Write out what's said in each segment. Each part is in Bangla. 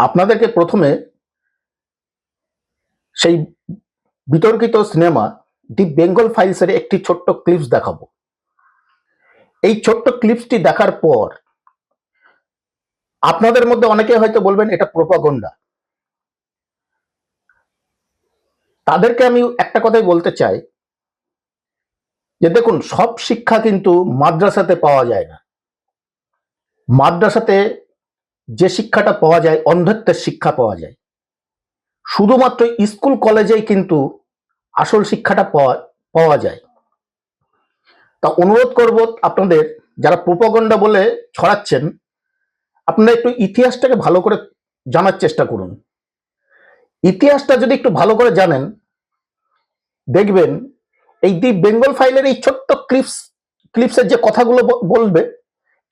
আপনাদেরকে প্রথমে সেই বিতর্কিত সিনেমা দি বেঙ্গল ফাইলসের একটি ছোট্ট ক্লিপস দেখাবো। এই ছোট্ট ক্লিপসটি দেখার পর আপনাদের মধ্যে অনেকে হয়তো বলবেন, এটা প্রোপাগন্ডা। তাদেরকে আমি একটা কথাই বলতে চাই যে দেখুন, সব শিক্ষা কিন্তু মাদ্রাসাতে পাওয়া যায় না। মাদ্রাসাতে যে শিক্ষাটা পাওয়া যায়, অন্ধত্বের শিক্ষা পাওয়া যায়। শুধুমাত্র স্কুল, কলেজেই কিন্তু আসল শিক্ষাটা পাওয়া পাওয়া যায়। তা অনুরোধ করব আপনাদের, যারা প্রোপাগন্ডা বলে ছড়াচ্ছেন, আপনারা একটু ইতিহাসটাকে ভালো করে জানার চেষ্টা করুন। ইতিহাসটা যদি একটু ভালো করে জানেন, দেখবেন এই দি বেঙ্গল ফাইলের এই ছোট্ট ক্লিপস, ক্লিপসের যে কথাগুলো বলবে,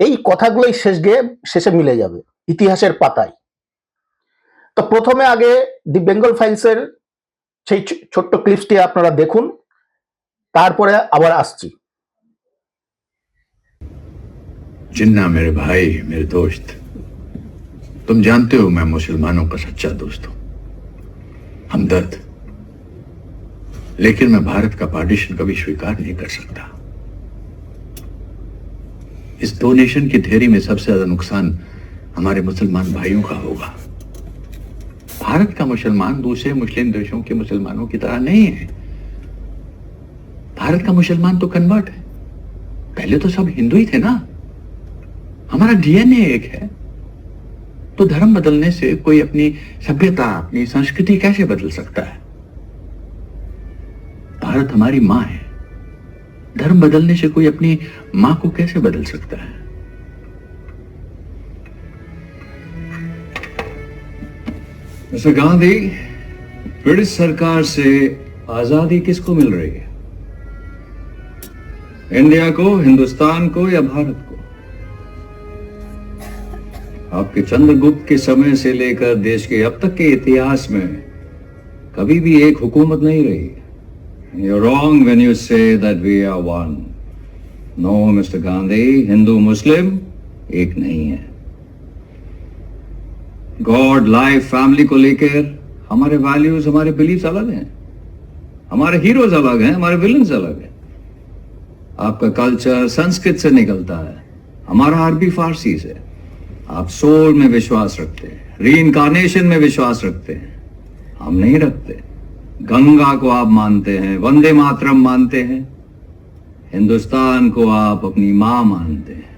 এই কথাগুলোই শেষ গিয়ে শেষে মিলে যাবে। ইতিহাসের পাতায় তো প্রথমে আগে দি বেঙ্গল ফাইলসের সেই ছো- ছোট্ট ক্লিপসটি আপনারা দেখুন তারপরে আবার আসছি जिन्ना मेरे भाई मेरे दोस्त तुम जानते हो मैं मुसलमानों का सच्चा दोस्त हूं हमदर्द लेकिन मैं भारत का पार्टीशन कभी स्वीकार नहीं कर सकता इस दो नेशन की थेरी में सबसे ज्यादा नुकसान हमारे मुसलमान भाइयों का होगा। भारत का मुसलमान दूसरे मुस्लिम देशों के मुसलमानों की तरह नहीं है। भारत का मुसलमान तो कन्वर्ट है। पहले तो सब हिंदू ही थे ना। हमारा डीएनए एक है। तो धर्म बदलने से कोई अपनी सभ्यता, अपनी संस्कृति कैसे बदल सकता है? भारत हमारी माँ है। धर्म बदलने से कोई अपनी माँ को कैसे बदल सकता है? मिस्टर गांधी, ब्रिटिश सरकार से आज़ादी किसको मिल रही है? इंडिया को, हिंदुस्तान को या भारत को? आपके चंद्रगुप्त के समय से लेकर देश के अब तक के इतिहास में कभी भी एक हुकूमत नहीं रही। You wrong when you say that we are one no mister Gandhi, Hindu, मुस्लिम एक नहीं है। गॉड लाइफ फैमिली को लेकर हमारे वैल्यूज़ हमारे बिलीव्स अलग हैं। हमारे हीरोज अलग हैं, हमारे विलन्स अलग हैं। आपका कल्चर संस्कृत से निकलता है। हमारा अरबी फारसी से। आप सोल में विश्वास रखते हैं। री में विश्वास रखते हैं। हम नहीं रखते। गंगा को आप मानते हैं, वंदे मातरम मानते हैं। हिंदुस्तान को आप अपनी माँ मानते हैं।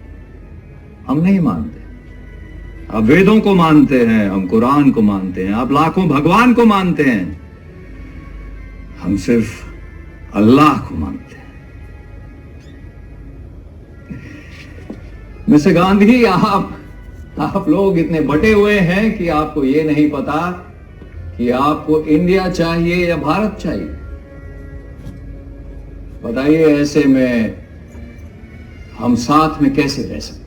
हम नहीं मानते। आप वेदों को मानते हैं, हम कुरान को मानते हैं, आप लाखों भगवान को मानते हैं। हम सिर्फ़ अल्लाह को मानते हैं। मिस्टर गांधी, आप आप लोग इतने बटे हुए हैं कि आपको ये नहीं पता कि आपको इंडिया चाहिए या भारत चाहिए। बताइए ऐसे में हम साथ में कैसे रह सकते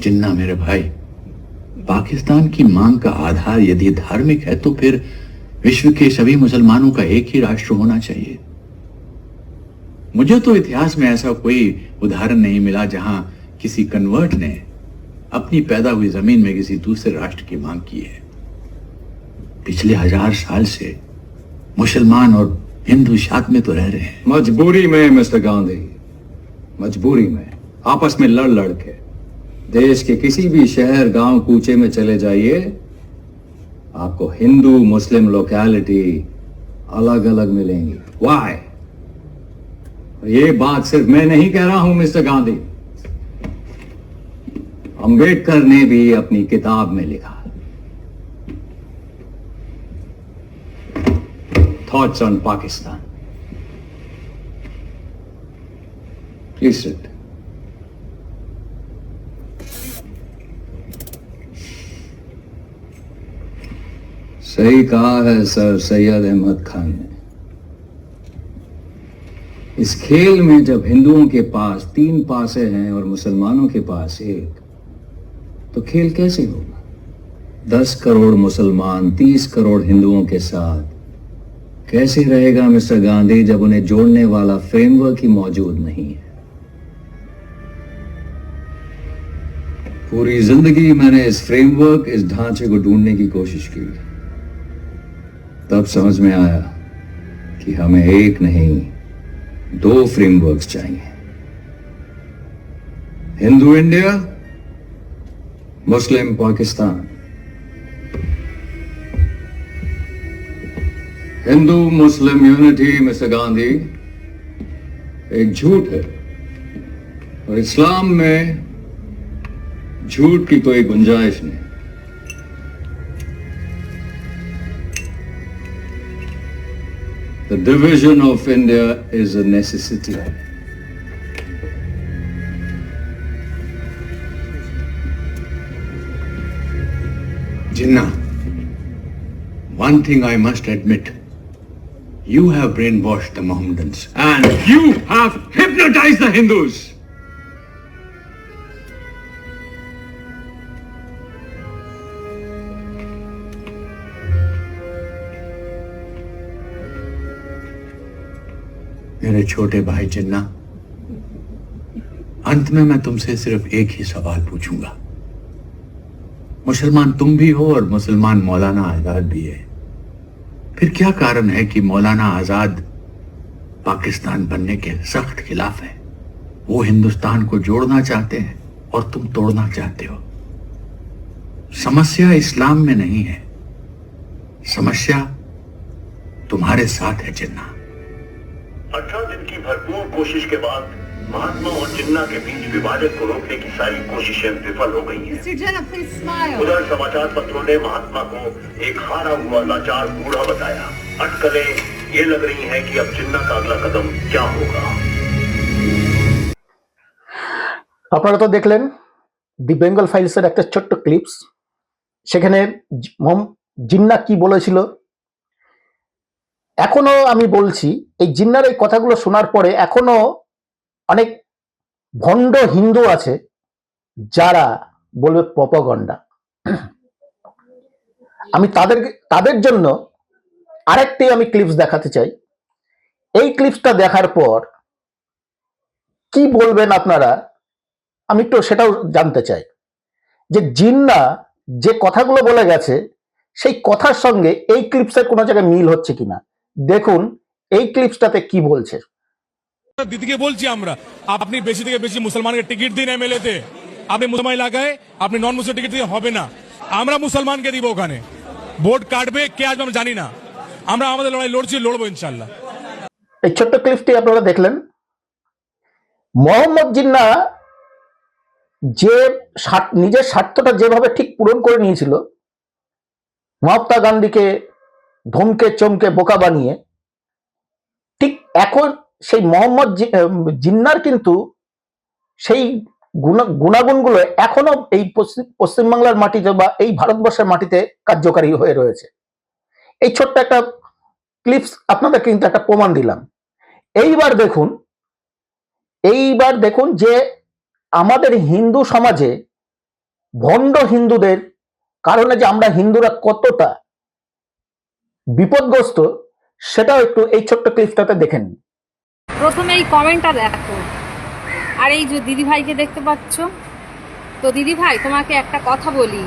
जिन्ना मेरे भाई, पाकिस्तान की मांग का आधार यदि धार्मिक है तो फिर विश्व के सभी मुसलमानों का एक ही राष्ट्र होना चाहिए। मुझे तो इतिहास में ऐसा कोई उदाहरण नहीं मिला जहाँ किसी कन्वर्ट ने अपनी पैदा हुई ज़मीन में किसी दूसरे राष्ट्र की मांग की है। पिछले हज़ार साल से मुसलमान और हिंदू साथ में तो रह रहे हैं। मजबूरी में, मिस्टर गांधी। मजबूरी में। आपस में लड़ लड़ के। देश के किसी भी शहर, गाँव, कूचे में चले जाइए। आपको हिंदू, मुस्लिम लोकेलिटी अलग अलग मिलेंगी। वाई ये बात सिर्फ़ मैं नहीं कह रहा हूँ, मिस्टर गांधी। अंबेडकर ने भी अपनी किताब में लिखा thoughts on Pakistan please sit सही कहा है सर सैयद अहमद खान ने। इस खेल में जब हिंदुओं के पास तीन पासे हैं और मुसलमानों के पास एक तो खेल कैसे होगा? दस करोड़ मुसलमान, तीस करोड़ हिंदुओं के साथ कैसे रहेगा मिस्टर गांधी जब उन्हें जोड़ने वाला फ्रेमवर्क ही मौजूद नहीं है? पूरी ज़िंदगी मैंने इस फ्रेमवर्क इस ढांचे को ढूँढने की कोशिश की। तब समझ में आया कि हमें एक नहीं, दो फ्रेमवर्क्स चाहिए। हिंदू इंडिया, मुस्लिम पाकिस्तान। हिंदू मुस्लिम यूनिटी मिस्टर गांधी एक झूठ है और इस्लाम में झूठ की कोई गुंजाइश नहीं The division of India is a necessity. Jinnah, one thing I must admit. You have brainwashed the Mohammedans. And you have hypnotized the Hindus. मेरे छोटे भाई जिन्ना अंत में मैं तुमसे सिर्फ़ एक ही सवाल पूछूँगा मुसलमान तुम भी हो और मुसलमान मौलाना आज़ाद भी है फिर क्या कारण है कि मौलाना आज़ाद पाकिस्तान बनने के सख्त खिलाफ है? वो हिंदुस्तान को जोड़ना चाहते हैं और तुम तोड़ना चाहते हो। समस्या इस्लाम में नहीं है। समस्या तुम्हारे साथ है, जिन्ना। अठारह दिन की भरपूर कोशिश के बाद महात्मा और जिन्ना के बीच विभाजन को रोकने की सारी कोशिशें विफल हो गई हैं। Mr. Jenna, please smile. उधर समाचार पत्रों ने महात्मा को एक हारा हुआ लाचार बूढ़ा बताया अटकलें ये लग रही हैं कि अब जिन्ना का अगला कदम क्या होगा আপনারা তো দেখলেন দি বেঙ্গল ফাইলসের একটা ছোট্ট ক্লিপস সেখানে জি- মোহাম- জিন্না কি বলেছিল এখনো আমি বলছি এই জিন্নার এই কথাগুলো শোনার পরে এখনো অনেক ভণ্ড হিন্দু আছে যারা বলবে প্রপগন্ডা। আমি তাদের তাদের জন্য আরেকটি আমি ক্লিপস দেখাতে চাই। এই ক্লিপসটা দেখার পর কি বলবেন আপনারা? আমি একটু সেটাও জানতে চাই। যে জিন্না যে কথাগুলো বলে গেছে, সেই কথার সঙ্গে এই ক্লিপসের কোনো জায়গায় মিল হচ্ছে কিনা? দেখুন, এই ক্লিপসটাতে কি বলছে। দিদিকে বলছি আমরা, আপনি বেশি থেকে বেশি মুসলমানকে টিকিট দিন এমএলএতে। আপনি মুসলমান এলাকায়, আপনি নন মুসলিম টিকিট দিয়ে হবে না। আমরা মুসলমানকে দিব ওখানে। ভোট কাটবে, কে আসবে আমরা জানি না। আমরা আমাদের লড়াই লড়ছি, লড়বো ইনশাল্লাহ এই ছোট্ট ক্লিপটি আপনারা দেখলেন। মোহাম্মদ জিন্না যে নিজের স্বার্থটা যেভাবে ঠিক পূরণ করে নিয়েছিল, মহাত্মা গান্ধীকে ধমকে চমকে বোকা বানিয়ে, ঠিক এখন সেই মোহাম্মদ জিন্নার কিন্তু সেই গুণ- গুণাগুণগুলো এখনও এই পশ্চিম পশ্চিমবাংলার মাটিতে বা এই ভারতবর্ষের মাটিতে কার্যকারী হয়ে রয়েছে। এই ছোট্ট একটা ক্লিপস আপনাদের কিন্তু একটা প্রমাণ দিলাম। এইবার দেখুন এইবার দেখুন যে আমাদের হিন্দু সমাজে ভণ্ড হিন্দুদের কারণে যে আমরা হিন্দুরা কতটা বিপদগ্রস্ত, সেটাও একটু এই ছোট্ট ক্লিপটাতে দেখেন প্রথমে এই কমেন্টটা দেখো। আর এই যে দিদিভাইকে দেখতে পাচ্ছ? তো দিদিভাই, তোমাকে একটা কথা বলি।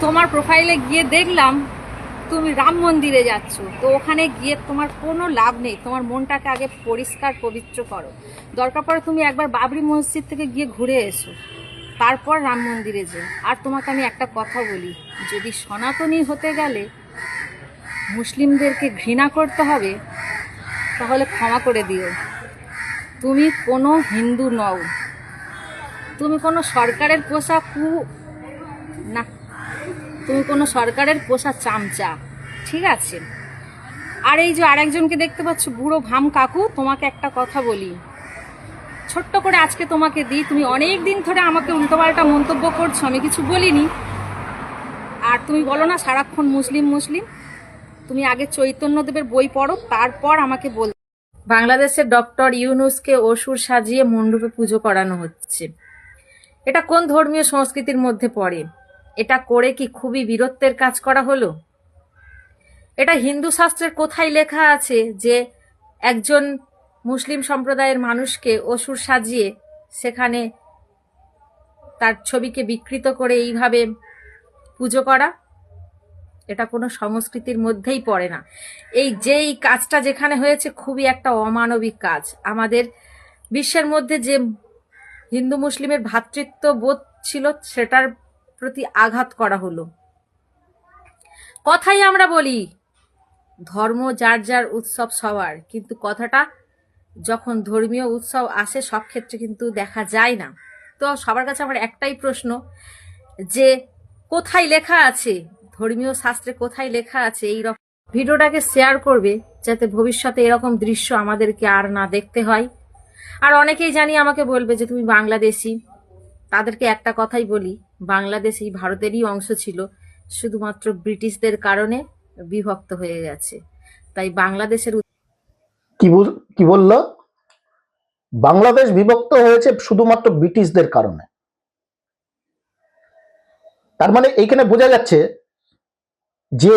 তোমার প্রোফাইলে গিয়ে দেখলাম, তুমি রাম মন্দিরে যাচ্ছ। তো ওখানে গিয়ে তোমার কোনো লাভ নেই। তোমার মনটাকে আগে পরিষ্কার, পবিত্র করো। দরকার পড়ে তুমি একবার বাবরি মসজিদ থেকে গিয়ে ঘুরে এসো। তারপর রাম মন্দিরে যে আর তোমাকে আমি একটা কথা বলি। যদি সনাতনী হতে গেলে, মুসলিমদেরকে ঘৃণা করতে হবে তাহলে ক্ষমা করে দিও। তুমি কোনো হিন্দু নও। তুমি কোনো সরকারের পোষা কু না, তুমি কোনো সরকারের পোষা চামচা, ঠিক আছে? আর এই যে আরেকজনকে দেখতে পাচ্ছ, বুড়ো ভাম কাকু, তোমাকে একটা কথা বলি। ছোট্ট করে আজকে তোমাকে দিই, তুমি অনেক দিন ধরে আমাকে উল্টোপাল্টা মন্তব্য করছ, আমি কিছু বলিনি। আর তুমি বলো না, সারাক্ষণ মুসলিম মুসলিম। তুমি আগে চৈতন্যদেবের বই পড়ো, তারপর আমাকে বল বাংলাদেশের ডক্টর ইউনুসকে অসুর সাজিয়ে মণ্ডপে পুজো করানো হচ্ছে। এটা কোন ধর্মীয় সংস্কৃতির মধ্যে পড়ে? এটা করে কি খুবই বীরত্বের কাজ করা হলো? এটা হিন্দু শাস্ত্রের কোথায় লেখা আছে যে একজন মুসলিম সম্প্রদায়ের মানুষকে অসুর সাজিয়ে সেখানে তার ছবিকে বিকৃত করে এইভাবে পুজো করা? এটা কোনো সংস্কৃতির মধ্যেই পড়ে না। এই যেই কাজটা যেখানে হয়েছে খুবই একটা অমানবিক কাজ। আমাদের বিশ্বের মধ্যে যে হিন্দু মুসলিমের ভ্রাতৃত্ব বোধ ছিল সেটার প্রতি আঘাত করা হলো। কথাই আমরা বলি, ধর্ম যার যার উৎসব সবার, কিন্তু কথাটা যখন ধর্মীয় উৎসব আসে সব ক্ষেত্রে কিন্তু দেখা যায় না। তো সবার কাছে আমার একটাই প্রশ্ন, যে কোথায় লেখা আছে ধর্মীয় শাস্ত্রে কোথায় লেখা আছে, এই রকম ভিডিওটাকে শেয়ার করবে, যাতে ভবিষ্যতে এরকম দৃশ্য আমাদেরকে আর না দেখতে হয়। আর অনেকেই জানি আমাকে বলবে যে, তুমি বাংলাদেশি। তাদেরকে একটা কথাই বলি, বাংলাদেশ এই ভারতেরই অংশ ছিল, শুধুমাত্র ব্রিটিশদের কারণে বিভক্ত হয়ে গেছে। তাই বাংলাদেশের কি বল- কি বলল? বাংলাদেশ বিভক্ত হয়েছে শুধুমাত্র ব্রিটিশদের কারণে। তার মানে এইখানে বোঝা যাচ্ছে যে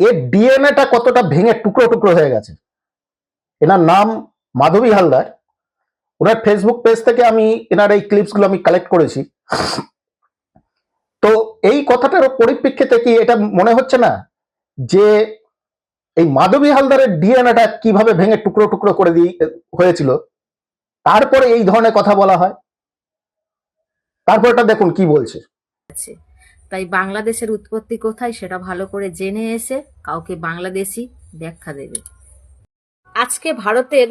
এর ডিএনএটা কতটা ভেঙে টুকরো টুকরো হয়ে গেছে। এনার নাম মাধবী হালদার। ওনার ফেসবুক পেজ থেকে আমি এনার এই ক্লিপসগুলো আমি কালেক্ট করেছি। তো এই কথাটার পরিপ্রেক্ষিতে কি এটা মনে হচ্ছে না যে এই মাধবী হালদারের ডিএনএটা কীভাবে ভেঙে টুকরো টুকরো করে দিয়ে হয়েছিল? তারপরে এই ধরনের কথা বলা হয়। তারপর এটা দেখুন কি বলছে। আছে তাই বাংলাদেশের উৎপত্তি কোথায় সেটা ভালো করে জেনে এসে কাউকে বাংলাদেশি ব্যাখ্যা দেবে। আজকে ভারতের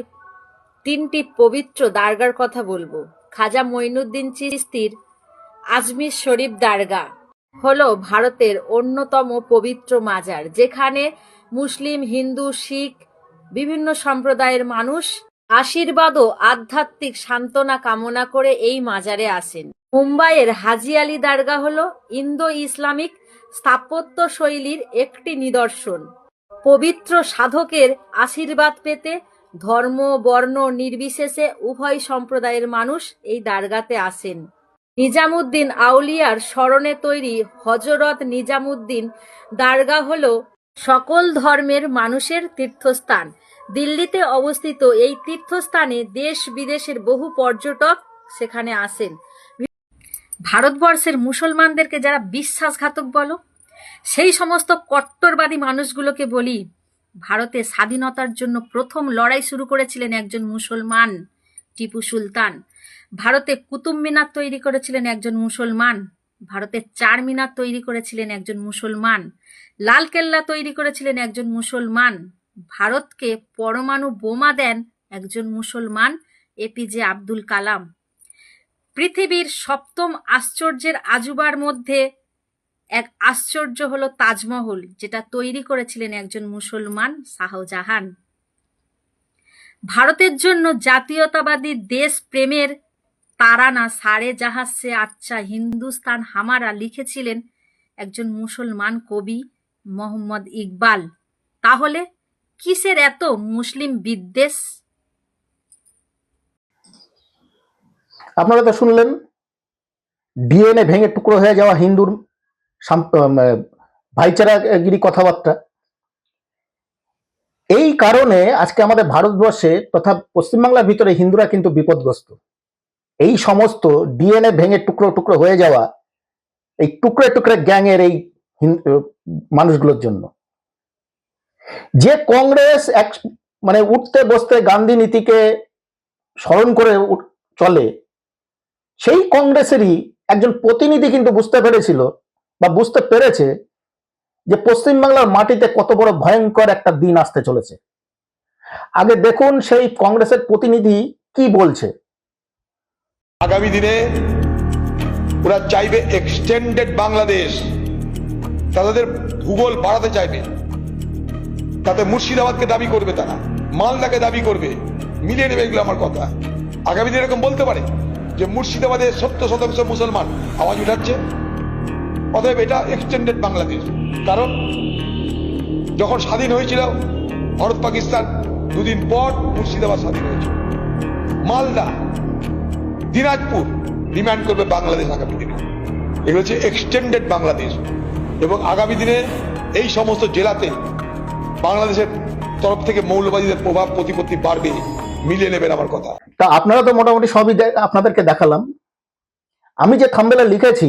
তিনটি পবিত্র দারগার কথা বলব। খাজা মঈনুদ্দিন চিস্তির আজমির শরীফ দারগা হলো ভারতের অন্যতম পবিত্র মাজার, যেখানে মুসলিম, হিন্দু, শিখ, বিভিন্ন সম্প্রদায়ের মানুষ আশীর্বাদ ও আধ্যাত্মিক সান্ত্বনা কামনা করে এই মাজারে আসেন। মুম্বাইয়ের হাজি আলী দারগা হলো ইন্দো ইসলামিক স্থাপত্য শৈলীর একটি নিদর্শন। পবিত্র সাধকের আশীর্বাদ পেতে ধর্ম, বর্ণ নির্বিশেষে উভয় সম্প্রদায়ের মানুষ এই দারগাতে আসেন। নিজামুদ্দিন আউলিয়ার স্মরণে তৈরি হজরত নিজামুদ্দিন দারগা হল সকল ধর্মের মানুষের তীর্থস্থান। দিল্লিতে অবস্থিত এই তীর্থস্থানে দেশ বিদেশের বহু পর্যটক সেখানে আসেন। ভারতবর্ষের মুসলমানদেরকে যারা বিশ্বাসঘাতক বলো, সেই সমস্ত কট্টরবাদী মানুষগুলোকে বলি, ভারতে স্বাধীনতার জন্য প্রথম লড়াই শুরু করেছিলেন একজন মুসলমান টিপু সুলতান। ভারতে কুতুব মিনার তৈরি করেছিলেন একজন মুসলমান। ভারতের চার মিনার তৈরি করেছিলেন একজন মুসলমান। লালকেল্লা তৈরি করেছিলেন একজন মুসলমান। ভারতকে পরমাণু বোমা দেন একজন মুসলমান এপিজে আব্দুল কালাম। পৃথিবীর সপ্তম আশ্চর্যের আজুবার মধ্যে এক আশ্চর্য হলো তাজমহল, যেটা তৈরি করেছিলেন একজন মুসলমান, শাহজাহান। ভারতের জন্য জাতীয়তাবাদী দেশ প্রেমের তারানা সারে জাহাজ সে আচ্ছা হিন্দুস্তান হামারা লিখেছিলেন একজন মুসলমান কবি মোহাম্মদ ইকবাল। তাহলে কিসের এত মুসলিম বিদ্বেষ? আপনারা তো শুনলেন, ডিএনএ ভেঙে টুকরো হয়ে যাওয়া হিন্দুর ভাইচারাগিরি কথাবার্তা। এই কারণে আজকে আমাদের ভারতবর্ষে তথা পশ্চিমবাংলার ভিতরে হিন্দুরা কিন্তু বিপদগ্রস্ত। এই সমস্ত ডিএনএ ভেঙে টুকরো টুকরো হয়ে যাওয়া, এই টুকরে টুকরে গ্যাংয়ের এই মানুষগুলোর জন্য। যে কংগ্রেস এক মানে উঠতে বসতে গান্ধী নীতিকে স্মরণ করে চলে, সেই কংগ্রেসেরই একজন প্রতিনিধি কিন্তু বুঝতে পেরেছিল বা বুঝতে পেরেছে যে পশ্চিমবাংলার মাটিতে কত বড় ভয়ঙ্কর একটা দিন আসতে চলেছে। আগে দেখুন সেই কংগ্রেসের প্রতিনিধি কি বলছে। আগামী দিনে ওরা চাইবে এক্সটেন্ডেড বাংলাদেশ। তাদের ভূগোল বাড়াতে চাইবে। তাতে মুর্শিদাবাদকে দাবি করবে তারা, মালদাকে দাবি করবে। মিলিয়ে নেবে এগুলো আমার কথা। আগামী দিন এরকম বলতে পারে যে মুর্শিদাবাদে সত্তর শতাংশ মুসলমান আওয়াজ উঠাচ্ছে? অতএব এটা এক্সটেন্ডেড বাংলাদেশ। কারণ যখন স্বাধীন হয়েছিল, ভারত পাকিস্তান দুদিন পর মুর্শিদাবাদ স্বাধীন হয়েছিল মালদা, দিনাজপুর ডিমান্ড করবে বাংলাদেশ আগামী দিনে। এগুলো হচ্ছে এক্সটেন্ডেড বাংলাদেশ। এবং আগামী দিনে এই সমস্ত জেলাতে বাংলাদেশের তরফ থেকে মৌলবাদীদের প্রভাব, প্রতিপত্তি বাড়বে, মিলিয়ে নেবেন আমার কথা। তা আপনারা তো মোটামুটি সবই আপনাদেরকে দেখালাম। আমি যে থাম্বেলে লিখেছি,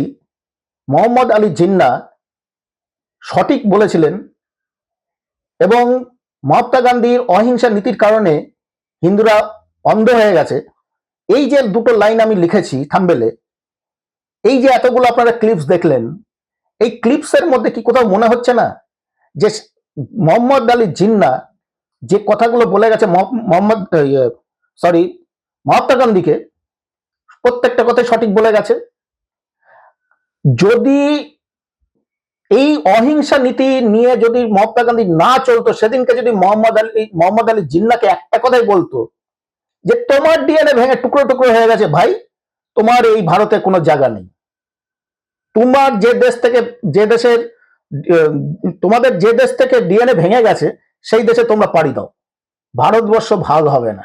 মোহাম্মদ আলী জিন্না সঠিক বলেছিলেন এবং মহাত্মা গান্ধীর অহিংসা নীতির কারণে হিন্দুরা অন্ধ হয়ে গেছে। এই যে দুটো লাইন আমি লিখেছি থাম্বেলে, এই যে এতগুলো আপনারা ক্লিপস দেখলেন, এই ক্লিপসের মধ্যে কি কোথাও মনে হচ্ছে না যে মোহাম্মদ আলী জিন্না যে কথাগুলো বলে গেছে মোহাম্মদ সরি মহাত্মা গান্ধীকে, প্রত্যেকটা কথাই সঠিক বলে গেছে। যদি এই অহিংসা নীতি নিয়ে যদি মহাত্মা গান্ধী না চলতো, সেদিনকে যদি মোহাম্মদ আলী মোহাম্মদ আলী জিন্নাকে একটা কথাই বলতো যে, তোমার ডিএনএ ভেঙে টুকরো টুকরো হয়ে গেছে ভাই, তোমার এই ভারতে কোনো জায়গা নেই। তোমার যে দেশ থেকে, যে দেশের তোমাদের যে দেশ থেকে ডিএনএ ভেঙে গেছে, সেই দেশে তোমরা পাড়ি দাও। ভারতবর্ষ ভাগ হবে না।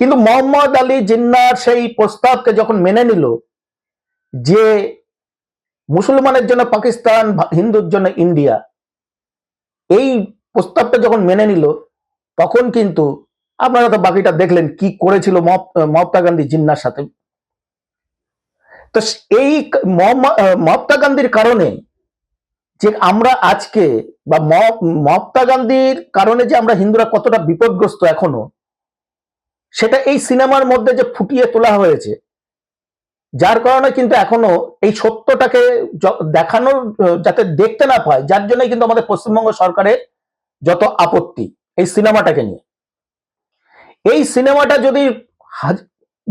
কিন্তু মোহাম্মদ আলী জিন্নার সেই প্রস্তাবকে যখন মেনে নিল, যে মুসলমানের জন্য পাকিস্তান, হিন্দুর জন্য ইন্ডিয়া, এই প্রস্তাবটা যখন মেনে নিল, তখন কিন্তু আপনারা তো বাকিটা দেখলেন কি করেছিল মহাত্মা গান্ধী জিন্নার সাথে। তো এই মহাত্মা গান্ধীর কারণে যে আমরা আজকে বা মহ- মহাত্মা গান্ধীর কারণে যে আমরা হিন্দুরা কতটা বিপদগ্রস্ত এখনও, সেটা এই সিনেমার মধ্যে যে ফুটিয়ে তোলা হয়েছে, যার কারণে কিন্তু এখনও এই সত্যটাকে দেখানোর, যাতে দেখতে না পায়, যার জন্য কিন্তু আমাদের পশ্চিমবঙ্গ সরকারের যত আপত্তি এই সিনেমাটাকে নিয়ে। এই সিনেমাটা যদি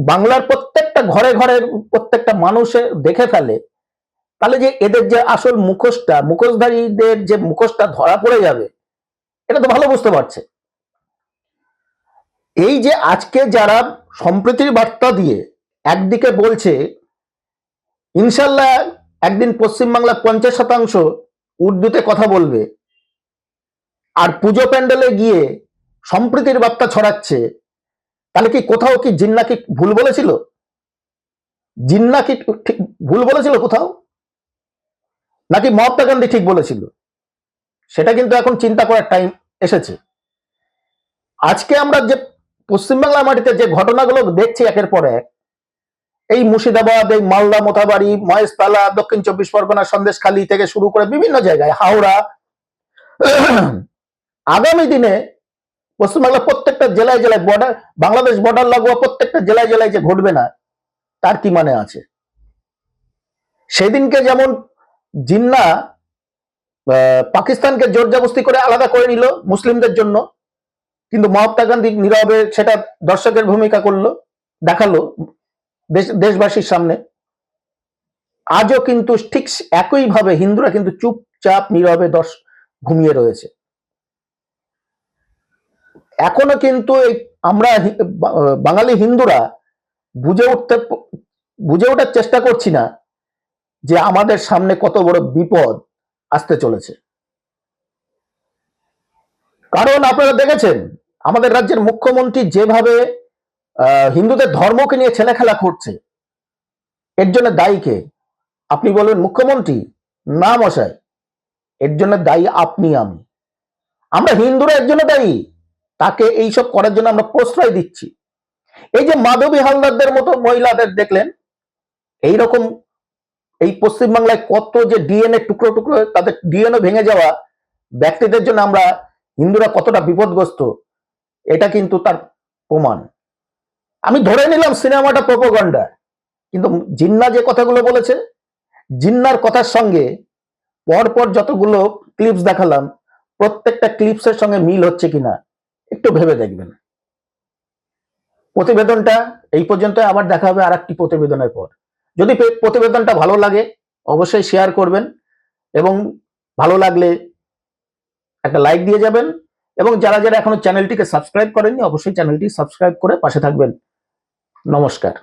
বাংলার প্রত্যেকটা ঘরে ঘরে প্রত্যেকটা মানুষে দেখে ফেলে তাহলে যে এদের যে আসল মুখোশটা, মুখোশধারীদের যে মুখোশটা ধরা পড়ে যাবে, এটা তো ভালো বুঝতে পারছে। এই যে আজকে যারা সম্প্রীতির বার্তা দিয়ে একদিকে বলছে, ইনশাল্লাহ একদিন পশ্চিমবাংলা পঞ্চাশ শতাংশ উর্দুতে কথা বলবে, আর পুজো প্যান্ডেলে গিয়ে সম্প্রীতির বার্তা ছড়াচ্ছে, তাহলে কি কোথাও কি জিন্না কি ভুল বলেছিল? জিন্না কি ঠিক ভুল বলেছিল কোথাও? নাকি মহাত্মা গান্ধী ঠিক বলেছিল? সেটা কিন্তু এখন চিন্তা করার টাইম এসেছে। আজকে আমরা যে পশ্চিমবাংলা মাটিতে যে ঘটনাগুলো দেখছি একের পর এক, এই মুর্শিদাবাদ, এই মালদা মোথাবাড়ি মহেশতলা দক্ষিণ চব্বিশ পরগনা, সন্দেশখালী থেকে শুরু করে বিভিন্ন জায়গায়, হাওড়া, আগামী দিনে পশ্চিমবাংলার প্রত্যেকটা জেলায় জেলায় বর্ডার বাংলাদেশ বর্ডার লাগোয়া প্রত্যেকটা জেলায় জেলায় যে ঘটবে না, তার কি মানে আছে? সেদিনকে যেমন জিন্না পাকিস্তানকে জোর জবস্তি করে আলাদা করে নিল মুসলিমদের জন্য। কিন্তু মহাত্মা গান্ধী নীরবে সেটা দর্শকের ভূমিকা করল, দেখাল দেশবাসীর সামনে। আজও কিন্তু ঠিক একইভাবে হিন্দুরা কিন্তু চুপচাপ নীরবে দর্শ, ঘুমিয়ে রয়েছে। এখনও কিন্তু এই আমরা বাঙালি হিন্দুরা বুঝে উঠতে, বুঝে ওঠার চেষ্টা করছি না যে আমাদের সামনে কত বড় বিপদ আসতে চলেছে। কারণ আপনারা দেখেছেন, আমাদের রাজ্যের মুখ্যমন্ত্রী যেভাবে হিন্দুদের ধর্মকে নিয়ে ছেলে খেলা করছে, এর জন্য দায়ী কে? আপনি বলবেন মুখ্যমন্ত্রী? না মশাই, এর জন্য দায়ী আপনি, আমি। আমরা হিন্দুরা এর জন্য দায়ী। তাকে এইসব করার জন্য আমরা প্রশ্রয় দিচ্ছি। এই যে মাধবী হালদারদের মতো মহিলাদের দেখলেন এই রকম এই পশ্চিমবাংলায় কত যে ডিএনএ টুকরো টুকরো, তাদের ডিএনএ ভেঙে যাওয়া ব্যক্তিদের জন্য আমরা হিন্দুরা কতটা বিপদগ্রস্ত, এটা কিন্তু তার প্রমাণ। আমি ধরে নিলাম সিনেমাটা প্রপোগন্ডা, কিন্তু জিন্না যে কথাগুলো বলেছে, জিন্নার কথার সঙ্গে পরপর যতগুলো ক্লিপস দেখালাম, প্রত্যেকটা ক্লিপসের সঙ্গে মিল হচ্ছে কিনা, একটু ভেবে দেখবেন। প্রতিবেদনটা এই পর্যন্ত আবার দেখা হবে আর একটি প্রতিবেদনের পর। যদি প্রতিবেদনটা ভালো লাগে, অবশ্যই শেয়ার করবেন এবং ভালো লাগলে একটা লাইক দিয়ে যাবেন এবং যারা যারা এখনও চ্যানেলটিকে সাবস্ক্রাইব করেননি, অবশ্যই চ্যানেলটি সাবস্ক্রাইব করে পাশে থাকবেন। নমস্কার।